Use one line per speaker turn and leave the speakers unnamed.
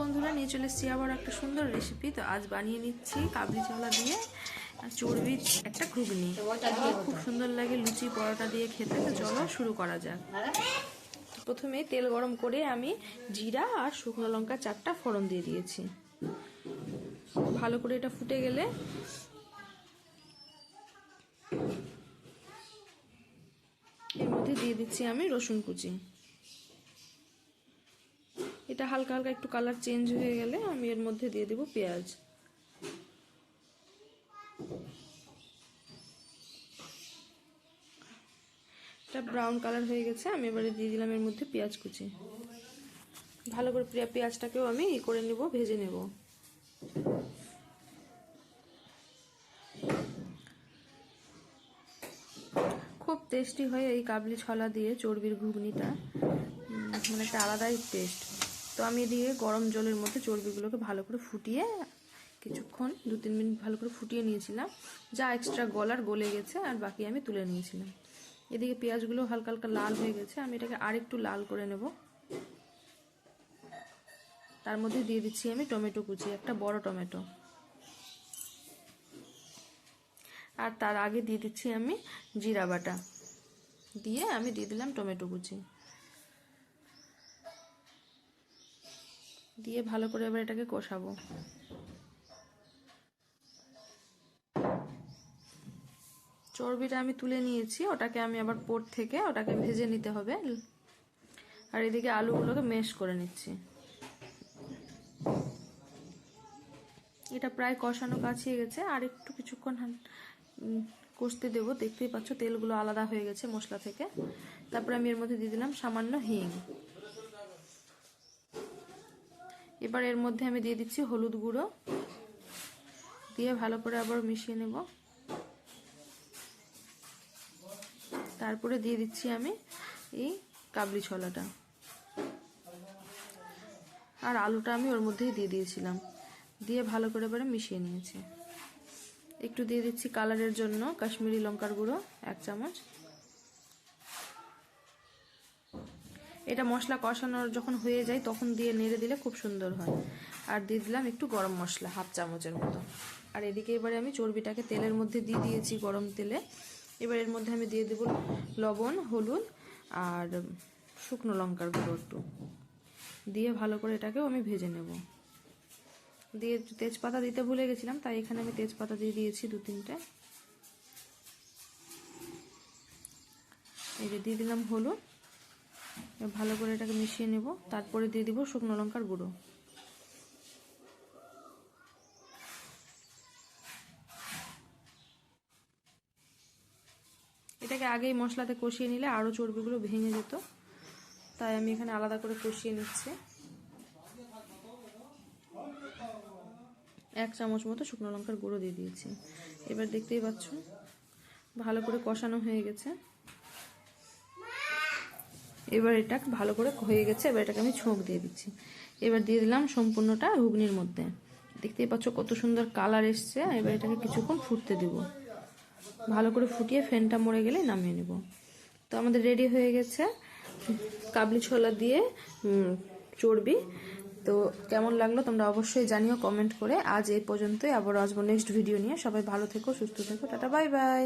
বন্ধুরা, নিয়ে চলে এসেছি আবার একটা সুন্দর রেসিপি তো আজ বানিয়ে নিচ্ছি কাবলি চালা দিয়ে চর্বির একটা ঘুগনি। খুব সুন্দর লাগে লুচি, পরোটা দিয়ে খেতে। তো চলো শুরু করা যাক। প্রথমে তেল গরম করে আমি জিরা আর শুকনো লঙ্কা চারটা ফোড়ন দিয়ে দিয়েছি। ভালো করে এটা ফুটে গেলে এর মধ্যে দিয়ে দিচ্ছি আমি রসুন কুচি। এটা হালকা হালকা একটু কালার চেঞ্জ হয়ে গেলে আমি এর মধ্যে দিয়ে দেব পেঁয়াজ। এটা ব্রাউন কালার হয়ে গেছে, আমি এবারে দিয়ে দিলাম এর মধ্যে পেঁয়াজ কুচি। ভালো করে পেঁয়াজটাকেও আমি ই করে নেব, ভেজে নেব। খুব টেস্টি হয় এই কাবলি ছলা দিয়ে চর্বির ঘুগনিটা। মানে একটা আলাদাই টেস্ট তো আমি এদিকে গরম জলের মধ্যে চর্বিগুলোকে ভালো করে ফুটিয়ে কিছুক্ষণ, দু, তিন মিনিট ভালো করে ফুটিয়ে নিয়েছিলাম। যা এক্সট্রা গলার গলে গেছে আর বাকি আমি তুলে নিয়েছিলাম। এদিকে পেঁয়াজগুলো হালকা হালকা লাল হয়ে গেছে, আমি এটাকে আরেকটু লাল করে নেব। তার মধ্যে দিয়ে দিচ্ছি আমি টমেটো কুচি, একটা বড় টমেটো। আর তার আগে দিয়ে দিচ্ছি আমি জিরা বাটা। দিয়ে আমি দিয়ে দিলাম টমেটো কুচি। দিয়ে ভালো করে এবার এটাকে কষাবো। চর্বিটা আমি তুলে নিয়েছি, ওটাকে আমি আবার পোট থেকে ওটাকে ভেজে নিতে হবে। আর এদিকে আলুগুলোকে মেশ করে নিচ্ছি। এটা প্রায় কষানো কাছিয়ে গেছে, আর একটু কিছুক্ষণ কষতে দেবো। দেখতেই পাচ্ছ তেলগুলো আলাদা হয়ে গেছে মশলা থেকে। তারপরে আমি এর মধ্যে দিয়ে দিলাম সামান্য হিং। এবার এর মধ্যে আমি দিয়ে দিচ্ছি হলুদ গুঁড়ো। দিয়ে ভালো করে আবার মিশিয়ে নেব। তারপরে দিয়ে দিচ্ছি আমি এই কাবলি ছোলাটা। আর আলুটা আমি ওর মধ্যেই দিয়ে দিয়েছিলাম। দিয়ে ভালো করে এবারে মিশিয়ে নিয়েছি। একটু দিয়ে দিচ্ছি কালারের জন্য কাশ্মীরি লঙ্কার গুঁড়ো, এক চামচ। এটা মশলা কষানোর যখন হয়ে যায়, তখন দিয়ে নেড়ে দিলে খুব সুন্দর হয়। আর দিয়ে দিলাম একটু গরম মশলা, হাফ চামচের মতো। আর এদিকে এবারে আমি চর্বিটাকে তেলের মধ্যে দিয়ে দিয়েছি গরম তেলে। এবার এর মধ্যে আমি দিয়ে দেব লবণ, হলুদ আর শুকনো লঙ্কার গুঁড়ো একটু। দিয়ে ভালো করে এটাকেও আমি ভেজে নেব। দিয়ে তেজপাতা দিতে ভুলে গেছিলাম, তাই এখানে আমি তেজপাতা দিয়ে দিয়েছি দু তিনটে। এই যে দিয়ে দিলাম হলুদ। ভালো করে এটাকে মিশিয়ে নেব। তারপরে দিয়ে দিব শুকনো লঙ্কার গুঁড়ো। এটাকে আগেই মশলাতে কষিয়ে নিলে আরও চর্বিগুলো ভেঙে যেত। তাই আমি এখানে আলাদা করে কষিয়ে নিচ্ছি। এক চামচ মতো শুকনো লঙ্কার গুঁড়ো দিয়ে দিয়েছি। এবার দেখতেই পাচ্ছ, ভালো করে কষানো হয়ে গেছে। এবার এটা ভালো করে হয়ে গেছে, এবার এটাকে আমি ছোঁক দিয়ে দিচ্ছি। এবার দিয়ে দিলাম সম্পূর্ণটা ঘুগনির মধ্যে। দেখতেই পাচ্ছ কত সুন্দর কালার এসছে, এবার এটাকে কিছুক্ষণ ফুটতে দেব। ভালো করে ফুটিয়ে ফ্যানটা মরে গেলে নামিয়ে নেব। তো আমাদের রেডি হয়ে গেছে। কাবলি ছোলা দিয়ে চর্বি। তো কেমন লাগল তোমরা অবশ্যই জানিও, কমেন্ট করে। আজ এই পর্যন্তই। আবার আসব নেক্সট ভিডিও নিয়ে। সবাই ভালো থেকো, সুস্থ থেকো। Tata, bye bye.